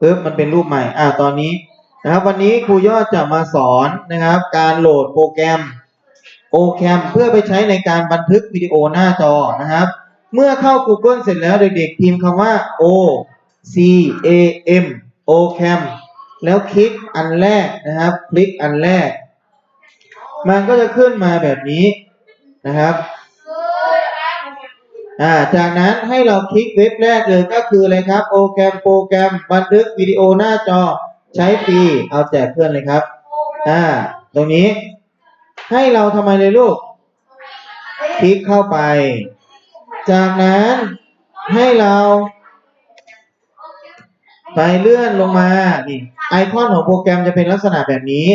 ปึ๊บมันเป็นรูปใหม่อ่าตอนนี้นะครับ วันนี้ครูยอดจะมาสอนนะครับ การโหลดโปรแกรมโอแคมเพื่อไปใช้ในการบันทึกวิดีโอหน้าจอนะครับ เมื่อเข้า Google เสร็จแล้วเด็กๆพิมพ์คำว่า O C A M O Cam แล้วคลิกอันแรกนะครับ คลิกอันแรก มันก็จะขึ้นมาแบบนี้นะครับ อ่าจากนั้นให้เราคลิกเว็บแรกเลยก็คืออะไรครับโอแกรมโปรแกรมบันทึกวิดีโอหน้าจอใช้ฟรีเอาแจกเพื่อนเลยครับอ่าตรงนี้ ให้เราทำไมเลยลูก คลิกเข้าไป จากนั้นให้เราไปเลื่อนลงมานี่ไอคอนของโปรแกรมจะเป็นลักษณะแบบนี้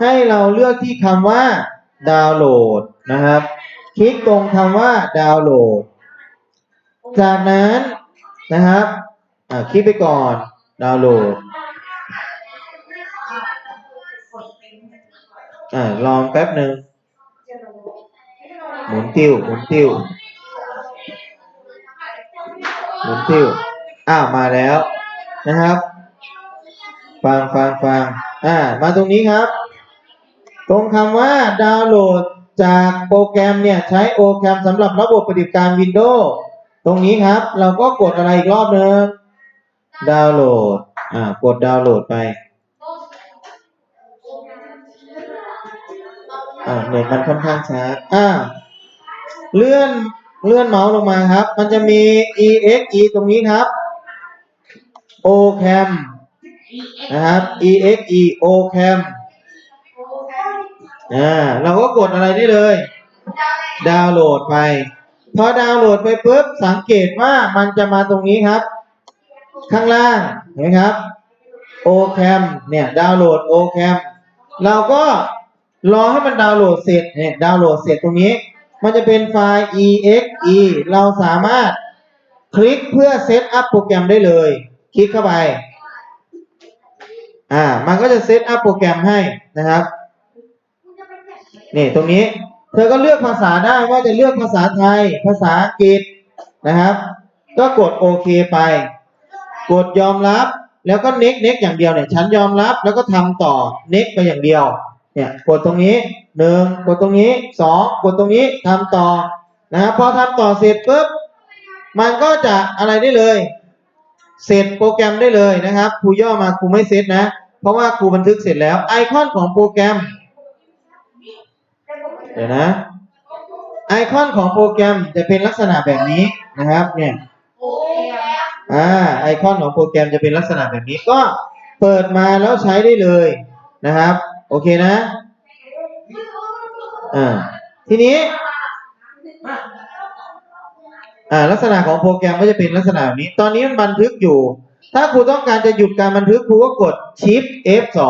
ให้เราเลือกที่คำว่าดาวน์โหลดนะครับ คลิกตรงคำว่าดาวน์โหลด จากนั้นนะครับอ่าคลิกไปก่อนดาวน์โหลดอ่าลองแป๊บหนึ่งหมุนติ้วหมุนติ้วหมุนติ้วอ้าวมาแล้วนะครับ ฟังฟังฟังอ่ามาตรงนี้ครับ ตรงคำว่าดาวน์โหลดจากโปรแกรมเนี่ย ใช้โปรแกรมสำหรับระบบปฏิบัติการ Windows ตรงนี้ครับ เราก็กดอะไรอีกรอบหนึ่งดาวน์โหลด อ่า กดดาวน์โหลดไป อ่าเน็ตมันค่อนข้างช้า อ่า เลื่อน เลื่อนเมาส์ลงมาครับ มันจะมี exe ตรงนี้ครับ ocam นะครับ exe ocam อ่า เราก็กดอะไรได้เลย ดาวน์โหลดไป พอดาวน์โหลดไปปุ๊บสังเกตว่ามันจะมาตรงนี้ครับ ข้างล่างเห็นไหมครับ ocam เนี่ยดาวน์โหลด ocam เราก็รอให้มันดาวน์โหลดเสร็จเนี่ยดาวน์โหลดเสร็จตรงนี้ มันจะเป็นไฟล์ exe เราสามารถคลิกเพื่อเซตอัพโปรแกรมได้เลย คลิกเข้าไป อ่า มันก็จะเซตอัพโปรแกรมให้นะครับ นี่ตรงนี้ เธอก็เลือกภาษาได้ว่าจะเลือกภาษาไทย ภาษาอังกฤษนะครับ ก็กดโอเคไป กดยอมรับ แล้วก็ next next อย่างเดียวเนี่ย ฉันยอมรับ แล้วก็ทำต่อ next ไปอย่างเดียว เนี่ย กดตรงนี้หนึ่งกดตรงนี้สองกดตรงนี้ทำต่อนะครับพอทำต่อเสร็จปุ๊บมันก็จะอะไรได้เลย เสร็จโปรแกรมได้เลยนะครับครูย่อมาครูไม่เซตนะ เพราะว่าครูบันทึกเสร็จแล้ว ไอคอนของโปรแกรม เดี๋ยวนะไอคอนของโปรแกรมจะเป็นลักษณะแบบนี้นะครับ เนี่ยอ่าไอคอนของโปรแกรมจะเป็นลักษณะแบบนี้ก็เปิดมาแล้วใช้ได้เลยนะครับ โอเคนะอ่าทีนี้อ่าลักษณะของโปรแกรมก็จะเป็นลักษณะแบบนี้ ตอนนี้มันบันทึกอยู่ ถ้าครูต้องการจะหยุดการบันทึกครูก็กด Shift F2